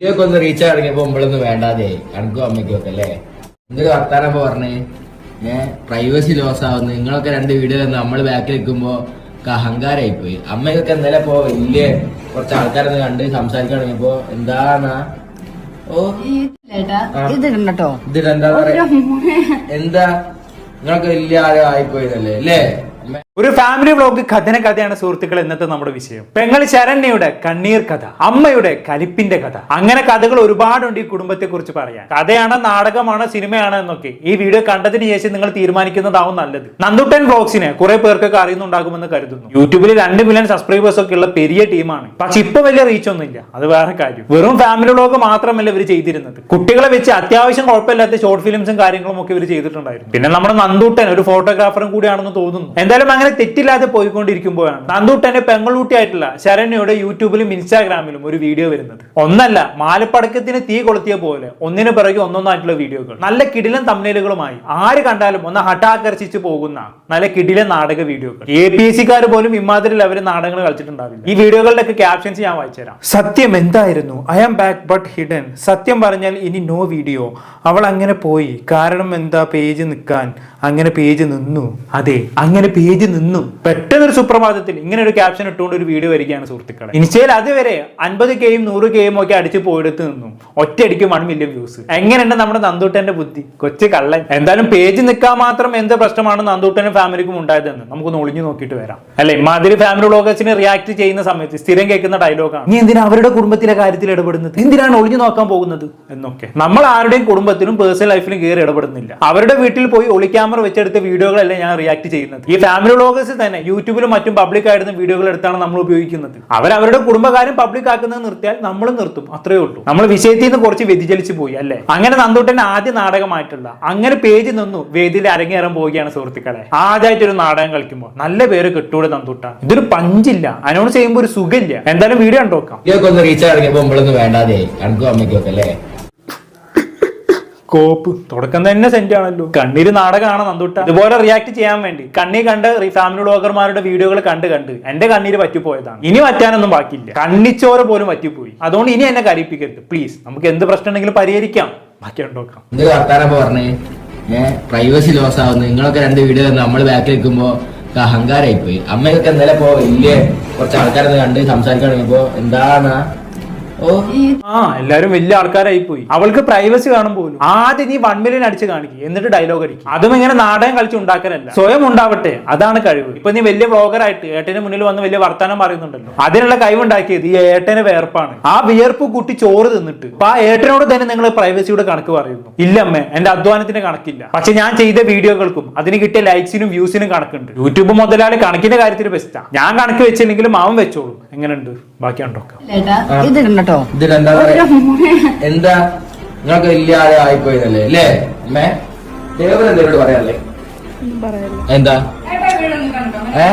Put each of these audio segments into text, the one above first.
ഇതൊക്കെ ഒന്ന് റീച്ച് ഇറങ്ങിയപ്പോ നമ്മളൊന്നും വേണ്ടാതെ. അനക്കും അമ്മയ്ക്കും ഒക്കെ അല്ലേ? എന്തൊരു വർത്താനം ഇപ്പൊ പറഞ്ഞേ? ഏഹ് പ്രൈവസി ലോസ് ആവുന്നു. നിങ്ങളൊക്കെ രണ്ട് വീഡിയോ നമ്മൾ ബാക്കിൽ നിൽക്കുമ്പോ അഹങ്കാരമായി അഹങ്കാരായി പോയി അമ്മയ്ക്കൊക്കെ എന്തായാലും ഇപ്പൊ വലിയ കുറച്ച് ആൾക്കാരൊന്ന് കണ്ട് സംസാരിക്കാൻ തുടങ്ങിയപ്പോ എന്താണ് ഓ ഇതിട്ടെന്താ പറയാ? എന്താ? നിങ്ങളൊക്കെ വലിയ ആരും ആയിപ്പോയതല്ലേ? അല്ലേ? ഒരു ഫാമിലി വ്ലോഗ് കഥന കഥയാണ് സുഹൃത്തുക്കൾ ഇന്നത്തെ നമ്മുടെ വിഷയം. പെങ്ങൾ ശരണ്യയുടെ കണ്ണീർ കഥ അമ്മയുടെ കലിപ്പിന്റെ കഥ. അങ്ങനെ കഥകൾ ഒരുപാടുണ്ട് ഈ കുടുംബത്തെ കുറിച്ച് പറയാൻ. കഥയാണ് നാടകമാണ് സിനിമയാണ് എന്നൊക്കെ. ഈ വീഡിയോ കണ്ടതിന് ശേഷം നിങ്ങൾ തീരുമാനിക്കുന്നതാവും നല്ലത്. നന്ദുട്ടൻ വ്ലോഗ്സിനെ കുറെ പേർക്കൊക്കെ അറിയുന്നുണ്ടാകുമെന്ന് കരുതുന്നു. യൂട്യൂബിൽ രണ്ട് മില്യൺ സബ്സ്ക്രൈബേഴ്സ് ഒക്കെ ഉള്ള പെരിയ ടീമാണ്. പക്ഷെ ഇപ്പൊ വലിയ റീച്ച് ഒന്നുമില്ല. അത് വേറെ കാര്യം. വെറും ഫാമിലി വ്ലോഗ് മാത്രമല്ല ഇവർ ചെയ്തിരുന്നത്. കുട്ടികളെ വെച്ച് അത്യാവശ്യം കുഴപ്പമില്ലാത്ത ഷോർട്ട് ഫിലിംസും കാര്യങ്ങളും ഒക്കെ ഇവർ ചെയ്തിട്ടുണ്ടായിരുന്നു. പിന്നെ നമ്മുടെ നന്ദുട്ടൻ ഒരു ഫോട്ടോഗ്രാഫറും കൂടിയാണെന്ന് തോന്നുന്നു. എന്തായാലും അങ്ങനെ തെറ്റില്ലാതെ പോയിക്കൊണ്ടിരിക്കുമ്പോഴാണ്. നന്ദൂട്ടന്റെ പെങ്ങളൂട്ടിയായിട്ടുള്ള ശരണ്യയുടെ യൂട്യൂബിലും ഇൻസ്റ്റാഗ്രാമിലും ഒരു വീഡിയോ വരുന്നത്. ഒന്നല്ല മാലപ്പടക്കത്തിന് തീ കൊളുത്തിയ പോലെ ഒന്നിനു പിറകെ ഒന്നൊന്നായിട്ടുള്ള വീഡിയോകൾ. നല്ല കിടിലൻ തമ്മിലുകളുമായി ആര് കണ്ടാലും ഒന്ന് ഹട്ടാകർഷിച്ച് പോകുന്ന നല്ല കിടിലൻ നാടക വീഡിയോകൾ. എ പി എസ് സിക്കാർ പോലും ഇമാതിരി ലെവലിൽ നാടകങ്ങൾ കളിച്ചിട്ടുണ്ടാവില്ല. ഈ വീഡിയോകളുടെ ഒക്കെ ക്യാപ്ഷൻസ് ഞാൻ വായിച്ചുതരാം. സത്യം എന്തായിരുന്നു? I am back but hidden സത്യം പറഞ്ഞാൽ ഇനി നോ വീഡിയോ അവൾ അങ്ങനെ പോയി. കാരണം എന്താ? പേജ് നിൽക്കാൻ. അങ്ങനെ പേജ് നിന്നു. അതെ അങ്ങനെ പേജ് നിന്നു. പെട്ടെന്നൊരു സുപ്രഭാതത്തിൽ ഇങ്ങനെ ഒരു ക്യാപ്ഷൻ ഇട്ടുകൊണ്ട് ഒരു വീഡിയോ വരികയാണ് സുഹൃത്തുക്കളെ. ഇനിച്ചേൽ അതുവരെ അൻപത് കെയും നൂറ് കെയും ഒക്കെ അടിച്ച് പോയെടുത്ത് നിന്നു. ഒറ്റയടിക്ക് വൺ മില്യൺ വ്യൂസ് എങ്ങനെയുണ്ട് നമ്മുടെ നന്ദൂട്ടന്റെ ബുദ്ധി? കൊച്ചു കള്ളൻ. എന്തായാലും പേജ് നിൽക്കാൻ മാത്രം എന്ത് പ്രശ്നമാണ് നന്ദൂട്ടനും ഫാമിലിക്കും ഉണ്ടായതെന്ന്? നമുക്കൊന്ന് ഒളിഞ്ഞു നോക്കിയിട്ട് വരാം. അല്ലെ മാതിരി ഫാമിലി ബ്ലോഗേഴ്സിന് റിയാക്ട് ചെയ്യുന്ന സമയത്ത് സ്ഥിരം കേൾക്കുന്ന ഡയലോഗാണ് നീ എന്തിനാ അവരുടെ കുടുംബത്തിലെ കാര്യത്തിൽ ഇടപെടുന്നത്? എന്തിനാണ് ഒളിഞ്ഞു നോക്കാൻ പോകുന്നത്? എന്നൊക്കെ. നമ്മൾ ആരുടെയും കുടുംബത്തിലും പേഴ്സണൽ ലൈഫിലും കയറി ഇടപെടുന്നില്ല. അവരുടെ വീട്ടിൽ പോയി ഒളി ക്യാമറ വെച്ചെടുത്ത വീഡിയോകളല്ല ഞാൻ റിയാക്ട് ചെയ്യുന്നത്. ഈ ഫാമിലി വ്ളോഗേഴ്സ് തന്നെ യൂട്യൂബിലും മറ്റും പബ്ലിക് ആയിരുന്ന വീഡിയോകൾ എടുത്താണ് നമ്മൾ ഉപയോഗിക്കുന്നത്. അവർ അവരുടെ കുടുംബകാര്യം പബ്ലിക് ആക്കുന്നത് നിർത്തിയാൽ നമ്മളും നിർത്തും അത്രേ ഉള്ളൂ. നമ്മൾ വിഷയത്തിൽ നിന്ന് കുറച്ച് വ്യതിചലിച്ചു പോയി അല്ലേ? അങ്ങനെ നന്ദൂട്ടൻ ആദ്യ നാടകമായിട്ടുള്ള അങ്ങനെ പേജ് നിന്നു വേദിയിൽ അരങ്ങേറാൻ പോവുകയാണ് സുഹൃത്തുക്കളെ. ആദ്യമായിട്ട് ഒരു നാടകം കളിക്കുമ്പോൾ നല്ല പേര് കിട്ടൂടെ നന്ദൂട്ട. ഇതൊരു പഞ്ചില്ല അനൗൺസ് ചെയ്യുമ്പോൾ ഒരു സുഖമില്ല. എന്തായാലും വീഡിയോ ഒന്ന് റീച്ച് വേണ്ടാതെ അമ്മയ്ക്കൊക്കെ അമ്മയ്ക്കും അല്ലേ? കോപ്പ് തുടക്കം തന്നെ സെന്റ് ആണല്ലോ. കണ്ണീര് നാടകമാണ് നന്ദുട്ട. ഇതുപോലെ റിയാക്ട് ചെയ്യാൻ വേണ്ടി. കണ്ണീർ കണ്ട് ഫാമിലി വ്ളോഗർമാരുടെ വീഡിയോകൾ കണ്ട് കണ്ട് എന്റെ കണ്ണീര് പറ്റിപ്പോയതാണ്. ഇനി പറ്റാനൊന്നും ബാക്കിയില്ല. കണ്ണിച്ചോര പോലും പറ്റിപ്പോയി അതുകൊണ്ട് ഇനി എന്നെ കരയിപ്പിക്കരുത്. പ്ലീസ് നമുക്ക് എന്ത് പ്രശ്നം ഉണ്ടെങ്കിലും പരിഹരിക്കാം. ബാക്കി പറഞ്ഞേ? പ്രൈവസി ലോസ് ആവുന്നു. നിങ്ങളൊക്കെ രണ്ട് വീഡിയോ നമ്മൾ ബാക്കിൽ നിൽക്കുമ്പോ ഒക്കെ അഹങ്കാരായി പോയി അമ്മയൊക്കെ എന്തായാലും ഇപ്പൊ വലിയ കുറച്ച് ആൾക്കാരൊന്ന് കണ്ട് സംസാരിക്കാൻ തുടങ്ങിയപ്പോ എന്താണ് ആ എല്ലാരും വലിയ ആൾക്കാരായി പോയി അവൾക്ക് പ്രൈവസി കാണും പോലും. ആദ്യം നീ വൺ മില്യൺ അടിച്ച് കാണിക്കും എന്നിട്ട് ഡയലോഗ് അടിക്കും. അതും ഇങ്ങനെ നാടകം കളിച്ച് ഉണ്ടാക്കാനല്ല സ്വയം ഉണ്ടാവട്ടെ അതാണ് കഴിവ്. ഇപ്പൊ നീ വലിയ ബ്ലോഗർ ആയിട്ട് ഏട്ടന് മുന്നിൽ വന്ന് വലിയ വർത്തമാനം പറയുന്നുണ്ടല്ലോ. അതിനുള്ള കഴിവുണ്ടാക്കിയത് ഈ ഏട്ടന് വേർപ്പാണ്. ആ വിയർപ്പ് കൂട്ടി ചോറ് തിന്നിട്ട്. അപ്പൊ ആ ഏട്ടനോട് തന്നെ നിങ്ങൾ പ്രൈവസിയുടെ കണക്ക് പറയുന്നു. ഇല്ലമ്മേ എന്റെ അധ്വാനത്തിന്റെ കണക്കില്ല. പക്ഷെ ഞാൻ ചെയ്ത വീഡിയോകൾക്കും അതിന് കിട്ടിയ ലൈക്സിനും വ്യൂസിനും കണക്കുണ്ട്. യൂട്യൂബ് മുതലാളി കണക്കിന്റെ കാര്യത്തിൽ ബെസ്റ്റാ ഞാൻ കണക്ക് വെച്ചില്ലെങ്കിലും അവൻ വെച്ചോളൂ. എങ്ങനെയുണ്ട്? ബാക്കി കണ്ടോക്കാം ഇതിൽ എന്താ പറയാ എന്താ? നിങ്ങളൊക്കെ വലിയ ആരോ ആയിപ്പോയതല്ലേ അല്ലേ? അമ്മേ ദേവൻ എന്തേലോട് പറയാല്ലേ എന്താ? ഏ?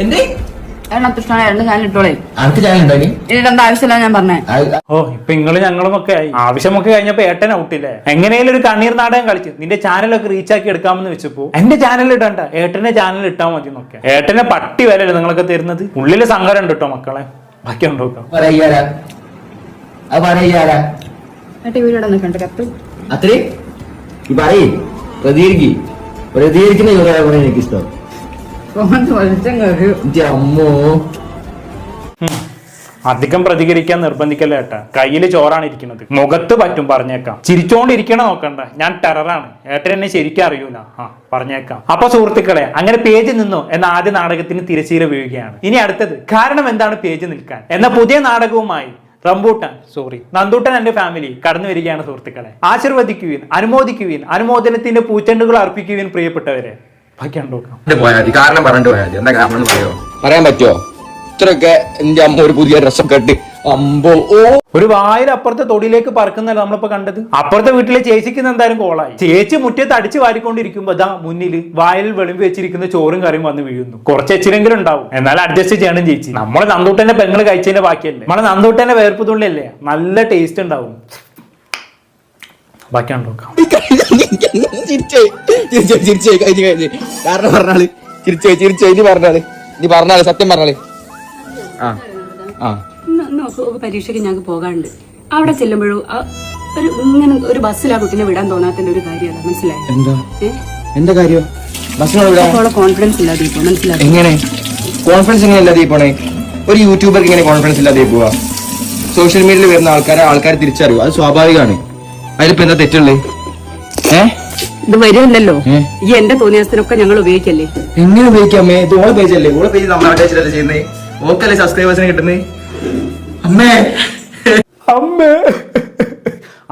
എന്ത്? എണ്ണ തുഷ്ടാണ് രണ്ട് ഞാൻ ഇട്ടോളേ. അനക്ക് ചാനൽ ഉണ്ടോ ഇനി ഇതിന്റെ ആവശ്യമില്ല ഞാൻ പറഞ്ഞേ. ആ, ഓ ഇപ്പൊ നിങ്ങൾ ഞങ്ങളും ഒക്കെ ആയി. ആവശ്യമൊക്കെ കഴിഞ്ഞപ്പോ ഏട്ടൻ ഔട്ടില്ലേ? എങ്ങനെയാലും ഒരു കണ്ണീർ നാടകം കളിച്ച് നിന്റെ ചാനലൊക്കെ റീച്ച് ആക്കി എടുക്കാമെന്ന് വെച്ചപ്പോ എന്റെ ചാനൽ ഇടണ്ട ഏട്ടന്റെ ചാനൽ ഇട്ടാ മതി നോക്കിയാ ഏട്ടനെ പട്ടി വരല്ലേ നിങ്ങളൊക്കെ തരുന്നത്? ഉള്ളിൽ സങ്കടം ഉണ്ട് കേട്ടോ മക്കളെ. ബാക്കി ഉണ്ടോ അത്രേ? ഈ പറയ്. പ്രതികരിക്ക് പ്രതികരിക്കുന്ന വെളിച്ചം അധികം പ്രതികരിക്കാൻ നിർബന്ധിക്കല്ല ഏട്ടാ? കയ്യിൽ ചോറാണ് ഇരിക്കുന്നത്. മുഖത്ത് പറ്റും പറഞ്ഞേക്കാം. ചിരിച്ചോണ്ടിരിക്കണ നോക്കണ്ട. ഞാൻ ടെററാണ്. ഏട്ടൻ എന്നെ ശരിക്കും അറിയൂല. ആ പറഞ്ഞേക്കാം. അപ്പൊ സുഹൃത്തുക്കളെ അങ്ങനെ പേജ് നിന്നു എന്ന ആദ്യ നാടകത്തിന് തിരശ്ശീല വീഴുകയാണ്. ഇനി അടുത്തത് കാരണം എന്താണ് പേജ് നിൽക്കാൻ? എന്ന പുതിയ നാടകവുമായി റംബൂട്ടൻ സോറി നന്ദൂട്ടൻ എന്റെ ഫാമിലി കടന്നു വരികയാണ് സുഹൃത്തുക്കളെ. ആശീർവദിക്കുവിൻ അനുമോദിക്കുവിൻ അനുമോദനത്തിന്റെ പൂച്ചെണ്ടുകൾ അർപ്പിക്കുവിൻ പ്രിയപ്പെട്ടവരെ. ബാക്കി കണ്ടോക്കാം പോയാൽ മതി. കാരണം പറഞ്ഞിട്ട് പോയാൽ മതി. എന്താ കാരണം എന്ന് പറയാൻ പറ്റുമോ? ഇത്രയൊക്കെ എന്റെ അമ്മ ഒരു പുതിയ ഡ്രസ്സൊക്കെ ഇട്ട് അമ്പോ ഓ. ഒരു വായിൽ അപ്പുറത്തെ തൊടിയിലേക്ക് പറക്കുന്നല്ല നമ്മളിപ്പോ കണ്ടത്? അപ്പുറത്തെ വീട്ടിലെ ചേച്ചിക്കുന്ന എന്തായാലും കോളായി. ചേച്ചി മുറ്റത്ത് അടിച്ചു വാരിക്കൊണ്ടിരിക്കുമ്പോ ദാ മുന്നിൽ വായിൽ വെളിമ്പ് വെച്ചിരിക്കുന്ന ചോറും കറിയും വന്ന് വീഴുന്നു. കുറച്ച് എച്ചിലെങ്കിലും ഉണ്ടാവും. എന്നാൽ അഡ്ജസ്റ്റ് ചെയ്യണം ചേച്ചി. നമ്മളെ നന്ദൂട്ടന്റെ പെങ്ങൾ കഴിച്ചതിന്റെ ബാക്കിയല്ലേ? നമ്മളെ നന്ദൂട്ടന്റെ വേർപ്പ് തുള്ളിയല്ലേ? നല്ല ടേസ്റ്റ് ഉണ്ടാവും. ബാക്കി നോക്കാം. ചിരിച്ചേ ചിരിച്ചേ ചിരിച്ചേ കഴിഞ്ഞ് കഴിഞ്ഞ് കാരണം പറഞ്ഞാൾ ചിരിച്ചേ ചിരിച്ചേ ഇനി പറഞ്ഞാൾ. ഇനി പറഞ്ഞാൾ സത്യം പറഞ്ഞാൾ. ആ. ആ. പരീക്ഷയ്ക്ക് ഞങ്ങൾക്ക് പോകാണ്ട് അവിടെ ചെല്ലുമ്പോഴും ഒരു ഇങ്ങനെ ഒരു ബസ്സിൽ ആ കുട്ടീനെ വിടാൻ തോന്നാത്തതിന്റെ ഒരു കാര്യമല്ല മനസ്സിലായി? എന്താ? കാര്യം? കോൺഫിഡൻസ് ഇല്ലാതെ മനസ്സിലായി? എങ്ങനെ? കോൺഫിഡൻസ് ഇല്ലാതെ പോണേ? ഒരു യൂട്യൂബർക്ക് ഇങ്ങനെ കോൺഫിഡൻസ് ഇല്ലാതെ പോവാ സോഷ്യൽ മീഡിയയിൽ വരുന്ന ആൾക്കാരെ ആൾക്കാർ തിരിച്ചറിയും. അത് സ്വാഭാവികമാണ്. അതിലിപ്പോ എന്താ തെറ്റുള്ളത് ഇത് വരുമല്ലോ ഈ എന്റെ തോന്നിയാസത്തിനൊക്കെ ഞങ്ങൾ ഉപയോഗിക്കല്ലേ? എങ്ങനെ ഉപയോഗിക്കാമേ ഇത് ഓളെ പേജ് അല്ലേ ഓളെ പേജ് നമ്മൾ അല്ലേ ചെയ്യുന്നേ? ഓക്കല്ലേ സബ്സ്ക്രൈബേഴ്സിനെ കിട്ടുന്നേ? അമ്മേ. അമ്മേ.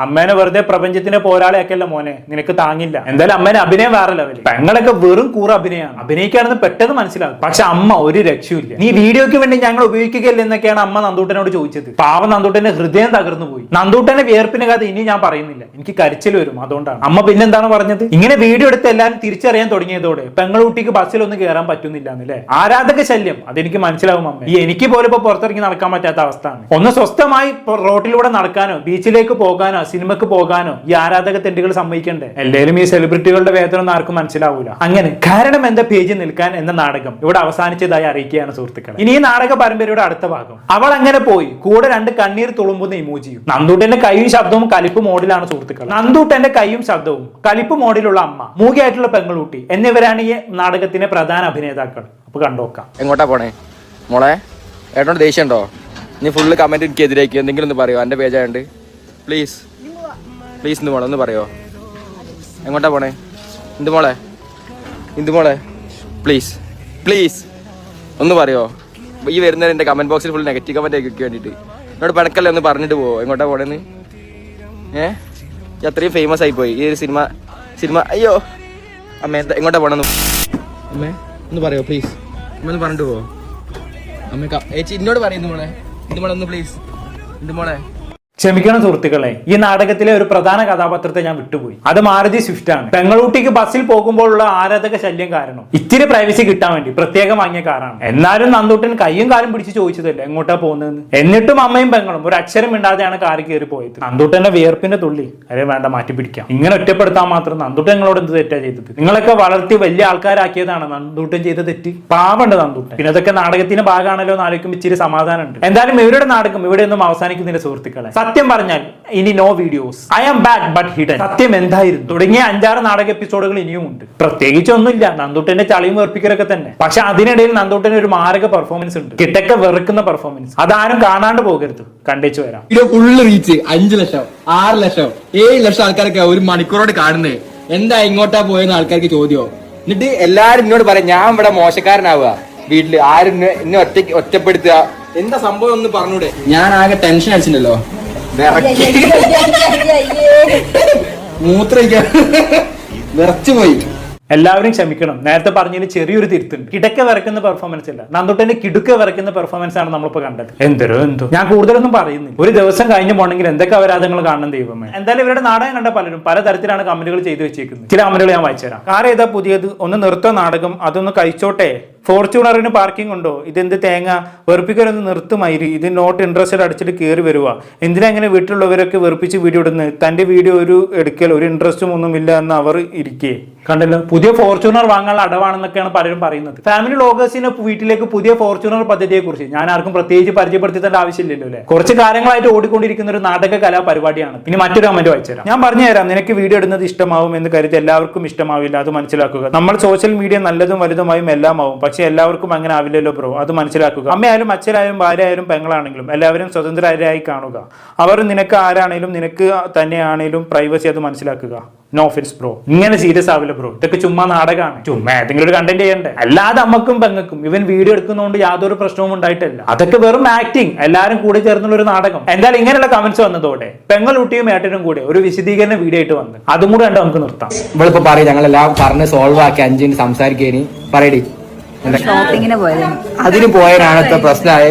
അമ്മേനെ വെറുതെ പ്രപഞ്ചത്തിന്റെ പോരാളിയാക്കല്ല മോനെ. നിനക്ക് താങ്ങില്ല. എന്തായാലും അമ്മേനെ അഭിനയം വേറെ ലെവൽ പെങ്ങളൊക്കെ വെറും കൂറ അഭിനയമാണ്. അഭിനയിക്കാണെന്ന് പെട്ടെന്ന് മനസ്സിലാകും പക്ഷെ അമ്മ ഒരു രക്ഷയില്ല നീ വീഡിയോക്ക് വേണ്ടി ഞങ്ങൾ ഉപയോഗിക്കുകയില്ല എന്നൊക്കെയാണ് അമ്മ നന്ദൂട്ടനോട് ചോദിച്ചത്. പാവം നന്ദൂട്ടന്റെ ഹൃദയം തകർന്നു പോയി. നന്ദൂട്ടന്റെ വിയർപ്പിന്റെ കഥ ഇനി ഞാൻ പറയുന്നില്ല. എനിക്ക് കരച്ചിൽ വരും. അതുകൊണ്ടാണ്. അമ്മ പിന്നെന്താണ് പറഞ്ഞത്? ഇങ്ങനെ വീഡിയോ എടുത്ത് എല്ലാവരും തിരിച്ചറിയാൻ തുടങ്ങിയതോടെ പെങ്ങളുട്ടിക്ക് ബസ്സിലൊന്നും കയറാൻ പറ്റുന്നില്ല എന്നല്ലേ? ആരാധക ശല്യം. അതെനിക്ക് മനസ്സിലാവും അമ്മ. ഈ എനിക്ക് പോലും ഇപ്പൊ പുറത്തിറങ്ങി നടക്കാൻ പറ്റാത്ത അവസ്ഥയാണ്. ഒന്ന് സ്വസ്ഥമായി റോഡിലൂടെ റോട്ടിലൂടെ നടക്കാനോ ബീച്ചിലേക്ക് പോകാനോ സിനിമക്ക് പോകാനോ ഈ ആരാധക തെണ്ടുകൾ സമ്മതിക്കണ്ടേ? എല്ലാവരും ഈ സെലിബ്രിറ്റികളുടെ വേതനം ഒന്നും ആർക്കും മനസ്സിലാവൂല. അങ്ങനെ കാരണം എന്താ പേജിൽ നിൽക്കാൻ എന്ന നാടകം ഇവിടെ അവസാനിച്ചതായി അറിയിക്കുകയാണ് സുഹൃത്തുക്കൾ ഇനി ഈ നാടക പരമ്പരയുടെ അടുത്ത ഭാഗം. അവൾ അങ്ങനെ പോയി. കൂടെ രണ്ട് കണ്ണീർ തുളുമ്പുന്ന ഇമോജിയും. നന്ദൂട്ടന്റെ കൈയും ശബ്ദവും കലിപ്പ് മോഡിലാണ് സുഹൃത്തുക്കൾ നന്ദൂട്ടന്റെ കൈയും ശബ്ദവും കലിപ്പ് മോഡിലുള്ള അമ്മ മൂകിയായിട്ടുള്ള പെങ്ങളൂട്ടി എന്നിവരാണ് ഈ നാടകത്തിന്റെ പ്രധാന അഭിനേതാക്കൾ. അപ്പൊ കണ്ടോക്കാം. എങ്ങോട്ടാ പോണേ? മോളെ ഏട്ടനോട് ദേഷ്യം ഉണ്ടോ നീ ഫുള്ള് കമന്റ് എനിക്ക് എതിരേക്ക്. എന്തെങ്കിലും ഒന്ന് പറയോ? എന്റെ പേജായുണ്ട്. പ്ലീസ് പ്ലീസ് ഇന്ന് മോളെ ഒന്ന് പറയോ? എങ്ങോട്ടാ പോണേ? ഇന്ത് മോളെ. ഇന്ത് മോളെ. പ്ലീസ് പ്ലീസ് ഒന്ന് പറയോ? ഈ വരുന്നവർ എന്റെ കമന്റ് ബോക്സിൽ ഫുൾ നെഗറ്റീവ് കമന്റ് ആക്കി വേണ്ടിയിട്ട്. എന്നോട് പണക്കല്ലേ ഒന്ന് പറഞ്ഞിട്ട് പോവോ? എങ്ങോട്ടാ പോണേന്ന്? ഏ? അത്രയും ഫേമസ് ആയി പോയി. ഈ ഒരു സിനിമ സിനിമ അയ്യോ. അമ്മ എന്താ എങ്ങോട്ടാ പോണെന്ന്? അമ്മേ ഒന്ന് പറയോ പ്ലീസ് അമ്മ ഒന്ന് പറഞ്ഞിട്ട് പോവോ? അമ്മ ഏച്ചി എന്നോട് പറയുന്നു മോളെ. ഇത് മോളെ ഒന്ന് പ്ലീസ് ഇത് മോളെ. ക്ഷമിക്കണം സുഹൃത്തുക്കളെ. ഈ നാടകത്തിലെ ഒരു പ്രധാന കഥാപാത്രത്തെ ഞാൻ വിട്ടുപോയി. അത് മാരുതി സ്വിഫ്റ്റ് ആണ്. പെങ്ങളൂട്ടിക്ക് ബസ്സിൽ പോകുമ്പോഴുള്ള ആരാധക ശല്യം കാരണം ഇത്തിരി പ്രൈവസി കിട്ടാൻ വേണ്ടി പ്രത്യേകം വാങ്ങിയ കാറാണ് എന്നാലും നന്ദൂട്ടൻ കയ്യും കാലും പിടിച്ച് ചോദിച്ചതല്ല എങ്ങോട്ടാ പോകുന്നതെന്ന്? എന്നിട്ടും അമ്മയും പെങ്ങളും ഒരു അക്ഷരം ഇണ്ടാതെയാണ് കാറിൽ കയറി പോയത്. നന്ദൂട്ടന്റെ വിയർപ്പിന്റെ തുള്ളി അരെ വേണ്ട മാറ്റി പിടിക്കാം. ഇങ്ങനെ ഒറ്റപ്പെടുത്താൻ മാത്രം നന്ദൂട്ടൻ നിങ്ങളോട് എന്ത് തെറ്റാ ചെയ്തത്? നിങ്ങളൊക്കെ വളർത്തി വലിയ ആൾക്കാരാക്കിയതാണ് നന്ദൂട്ടൻ ചെയ്ത തെറ്റ്? പാവണ്ട് നന്ദൂട്ടൻ. പിന്നെ അതൊക്കെ നാടകത്തിന്റെ ഭാഗമാണല്ലോ എന്ന് ആലോചിക്കുമ്പോൾ ഇച്ചിരി സമാധാനമുണ്ട്. എന്തായാലും ഇവരുടെ നാടകം ഇവിടെ ഒന്നും അവസാനിക്കുന്നില്ല സുഹൃത്തുക്കളെ. സത്യം പറഞ്ഞാൽ ഇനി no videos I am back but hidden സത്യം. എന്തായിരുന്നു? തുടങ്ങിയ അഞ്ചാറ് നാടക എപ്പിസോഡുകൾ ഇനിയും ഉണ്ട് പ്രത്യേകിച്ച് ഒന്നുമില്ല നന്ദൂട്ടന്റെ ചളിയും വെറുപ്പിക്കലൊക്കെ തന്നെ. പക്ഷെ അതിനിടയിൽ നന്ദൂട്ടന് ഒരു മാരക പെർഫോമൻസ് ഉണ്ട്. കിട്ടൊക്കെ വെറുക്കുന്ന പെർഫോമൻസ് അതാരും കാണാണ്ട് പോകരുത്. കണ്ടേച്ചു വരാം. വീഡിയോ ഫുള്ള് റീച്ച് അഞ്ചു ലക്ഷം ആറ് ലക്ഷം ഏഴ് ലക്ഷം ആൾക്കാരൊക്കെ ഒരു മണിക്കൂറോട് കാണുന്നത് എന്താ ഇങ്ങോട്ടാ പോയെന്ന് ആൾക്കാർക്ക് ചോദ്യമോ എന്നിട്ട് എല്ലാരും എന്നോട് പറയാം ഞാൻ ഇവിടെ മോശക്കാരനാവുക. വീട്ടിൽ ആരും എന്നെ ഒറ്റ ഒറ്റപ്പെടുത്തുക. എന്താ സംഭവം ഒന്ന് പറഞ്ഞൂടെ? ഞാൻ ആകെ ടെൻഷൻ അടിച്ചിട്ടുണ്ടല്ലോ. മൂത്രയിക്കാൻ എല്ലാവരും ക്ഷമിക്കണം. നേരത്തെ പറഞ്ഞതിന് ചെറിയൊരു തിരുത്തുണ്ട് കിടക്ക വരയ്ക്കുന്ന പെർഫോമൻസ് ഇല്ല നന്ദുട്ടന്റെ കിടുക്ക വരയ്ക്കുന്ന പെർഫോമൻസ് ആണ് നമ്മളിപ്പോ കണ്ടത്. എന്തോ എന്തോ. ഞാൻ കൂടുതലൊന്നും പറയുന്നില്ല. ഒരു ദിവസം കഴിഞ്ഞു പോകണമെങ്കിൽ എന്തൊക്കെ അപരാധങ്ങൾ കാണണം ദൈവമേ? എന്തായാലും ഇവരുടെ നാടകം കണ്ട പലരും പലതരത്തിലാണ് കമ്പനികൾ ചെയ്തു വെച്ചേക്കുന്നത് ചില കമന്റുകൾ ഞാൻ വായിച്ചുതരാം. തരാം ഏതാ പുതിയത്? ഒന്ന് നിർത്തോ നാടകം. അതൊന്ന് കഴിച്ചോട്ടെ. ഫോർച്യൂണറിന് പാർക്കിംഗ് ഉണ്ടോ? ഇതെന്ത് തേങ്ങ? വെറുപ്പിക്കലൊന്ന് നിർത്തുമായിരി ഇത് നോട്ട് ഇൻട്രസ്റ്റഡ് അടിച്ചിട്ട് കയറി വരിക എന്തിനാ ഇങ്ങനെ വീട്ടിലുള്ളവരൊക്കെ വെറുപ്പിച്ച് വീഡിയോ ഇടുന്നത്? തന്റെ വീഡിയോ ഒരു എടുക്കൽ ഒരു ഇൻട്രസ്റ്റും ഒന്നും ഇല്ല എന്ന് അവർ ഇരിക്കേ. കണ്ടല്ലോ. പുതിയ ഫോർച്യൂണർ വാങ്ങാനുള്ള അടവാണെന്നൊക്കെയാണ് പലരും പറയുന്നത്. ഫാമിലി ലോഗേഴ്സിന്റെ വീട്ടിലേക്ക് പുതിയ ഫോർച്യൂണർ പദ്ധതിയെ കുറിച്ച് ഞാൻ ആർക്കും പ്രത്യേകിച്ച് പരിചയപ്പെടുത്തേണ്ട ആവശ്യമില്ലല്ലോ അല്ലെ? കുറച്ച് കാലങ്ങളായിട്ട് ഓടിക്കൊണ്ടിരിക്കുന്ന ഒരു നാടക കലാ പരിപാടിയാണ്. ഇനി മറ്റൊരു കമന്റ് വായിച്ചുതരാം ഞാൻ പറഞ്ഞു തരാം. നിനക്ക് വീഡിയോ ഇടുന്നത് ഇഷ്ടമാവും എന്ന് കരുതി എല്ലാവർക്കും ഇഷ്ടമാവില്ല. അത് മനസ്സിലാക്കുക. നമ്മൾ സോഷ്യൽ മീഡിയ നല്ലതും വലുതുമായും എല്ലാം ആവും പക്ഷെ എല്ലാവർക്കും അങ്ങനെ ആവില്ലല്ലോ ബ്രോ. അത് മനസ്സിലാക്കുക. അമ്മയായാലും അച്ഛനായാലും ഭാര്യയായാലും പെങ്ങളാണെങ്കിലും എല്ലാവരും സ്വതന്ത്രരായി കാണുക. അവർ നിനക്ക് ആരാണേലും നിനക്ക് തന്നെയാണേലും പ്രൈവസി അത് മനസ്സിലാക്കുക. നോ ഫിൻസ് ബ്രോ ഇങ്ങനെ സീരിയസ് ആവില്ല ബ്രോ ഇതൊക്കെ ചുമ്മാ നാടകമാണ് ചുമ്മാ ഏതെങ്കിലും ഒരു കണ്ടന്റ് ചെയ്യണ്ടേ? അല്ലാതെ അമ്മക്കും പെങ്ങക്കും ഇവൻ വീഡിയോ എടുക്കുന്നതുകൊണ്ട് യാതൊരു പ്രശ്നവും ഉണ്ടായിട്ടില്ല. അതൊക്കെ വെറും ആക്ടിങ് എല്ലാവരും കൂടി ചേർന്നുള്ള ഒരു നാടകം. എന്തായാലും ഇങ്ങനെയുള്ള കമന്റ്സ് വന്നതോടെ പെങ്ങളുട്ടിയും ഏട്ടനും കൂടെ ഒരു വിശദീകരണ വീഡിയോ ആയിട്ട് വന്ന്. അതും കൂടെ നമുക്ക് നിർത്താം. ഇവളിപ്പോ പറയും ഞങ്ങളെല്ലാം പറഞ്ഞ് സോൾവ് ആക്കി അഞ്ചിന് സംസാരിക്കേനി. പറയടി. ഷോപ്പിങ്ങിന് പോയത്. അതിന് പോയതാണത്തെ പ്രശ്നമായ.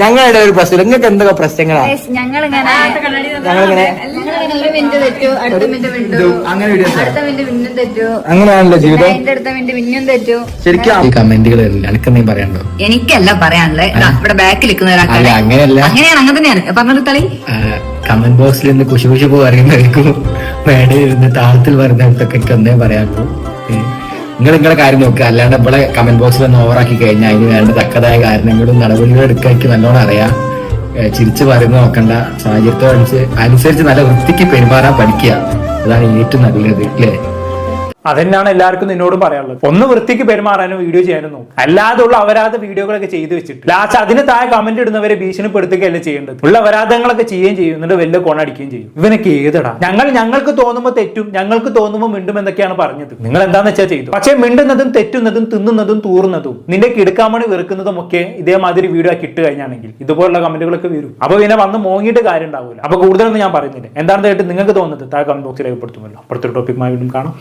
ഞങ്ങളുടെ ഒരു പ്രശ്നം. നിങ്ങൾക്ക് എന്തൊക്കെ പ്രശ്നങ്ങളാണ് ഞങ്ങളിങ്ങനെ ഞങ്ങളിങ്ങനെ ഞങ്ങളിങ്ങനെ ഒരു മിനിറ്റ് തെറ്റു അടുത്ത മിനിറ്റ് ഇത് മിനിറ്റു അങ്ങനെ വീഡിയോ അടുത്ത മിനിറ്റ് പിന്നും തെറ്റു. അങ്ങനെയാണല്ലോ ജീവിതം. അടുത്ത മിനിറ്റ് പിന്നും തെറ്റു. ശരിക്കും ഈ കമന്റുകൾ എനിക്കെന്തെങ്കിലും പറയാനുണ്ടോ? എനിക്കല്ല പറയാനുള്ളത്. ഇതാ, ഇവിടെ ബാക്കിൽ നിൽക്കുന്ന അല്ല ഒരാൾക്കാണ് അങ്ങനെയല്ല. അങ്ങനെയാണ് അങ്ങനെ തന്നെയാണ്. തളി. കമന്റ് ബോക്സിൽ നിന്ന് കുശി കുശി പറയുന്നവർക്കും വേണേ ഇരുന്ന് താളത്തിൽ പറയുന്നവർക്കൊക്കെ എനിക്ക് ഒന്നേ പറയാനുള്ളൂ. നിങ്ങൾ നിങ്ങളുടെ കാര്യം നോക്കുക. അല്ലാണ്ട് ഇവിടെ കമന്റ് ബോക്സിൽ ഒന്ന് ഓവറാക്കി കഴിഞ്ഞാൽ അതിന് വേണ്ട തക്കതായ കാരണങ്ങളും നടപടികളും എനിക്ക് നല്ലോണം അറിയാം. ചിരിച്ച് പറയുന്നത് നോക്കണ്ട. സാഹചര്യത്തോടനുസരിച്ച് അനുസരിച്ച് നല്ല വൃത്തിക്ക് പെരുമാറാൻ പഠിക്കുക. അതാണ് ഏറ്റവും നല്ലത് അല്ലേ? അതന്നെയാണ് എല്ലാവർക്കും നിന്നോടും പറയാനുള്ളത്. ഒന്ന് വൃത്തിക്ക് പെരുമാറാനും വീഡിയോ ചെയ്യാനും നോക്കും. അല്ലാതുള്ള അപരാധ വീഡിയോകളൊക്കെ ചെയ്തു വെച്ചിട്ട്. ലാസ്റ്റ് അതിന് താഴെ കമന്റ് ഇടുന്നവരെ ഭീഷണിപ്പെടുത്തുകയല്ല ചെയ്യേണ്ടത്? ഉള്ള അപരാധങ്ങളൊക്കെ ചെയ്യുകയും ചെയ്യും. എന്നിട്ട് വലിയ കോണടിക്കുകയും ചെയ്യും. ഇവനൊക്കെ ഏതടാ? ഞങ്ങൾ ഞങ്ങൾക്ക് തോന്നുമ്പോൾ തെറ്റും ഞങ്ങൾക്ക് തോന്നുമ്പോൾ മിണ്ടും എന്നൊക്കെയാണ് പറഞ്ഞത്. നിങ്ങൾ എന്താന്ന് വെച്ചാൽ ചെയ്തു? പക്ഷേ മിണ്ടുന്നതും തെറ്റുന്നതും തിന്നുന്നതും തൂറുന്നതും നിന്റെ കിടുക്കാമണി വെറുക്കുന്നതും ഒക്കെ ഇതേമാതിരി വീഡിയോ ആക്കി ഇട്ട് കഴിഞ്ഞാണെങ്കിൽ ഇതുപോലുള്ള കമന്റുകളൊക്കെ വരും. അപ്പൊ പിന്നെ വന്ന് മോങ്ങിയിട്ട് കാര്യം ഉണ്ടാവില്ല അപ്പൊ കൂടുതലൊന്നും ഞാൻ പറഞ്ഞില്ല എന്താണെന്ന് കേട്ട് നിങ്ങൾക്ക് തോന്നുന്നത് താഴെ കമന്റ് ബോക്സിൽ രേഖപ്പെടുത്തുമല്ലോ. അപ്പുറത്തെ ടോപ്പിക്കുമായി വീണ്ടും കാണാം.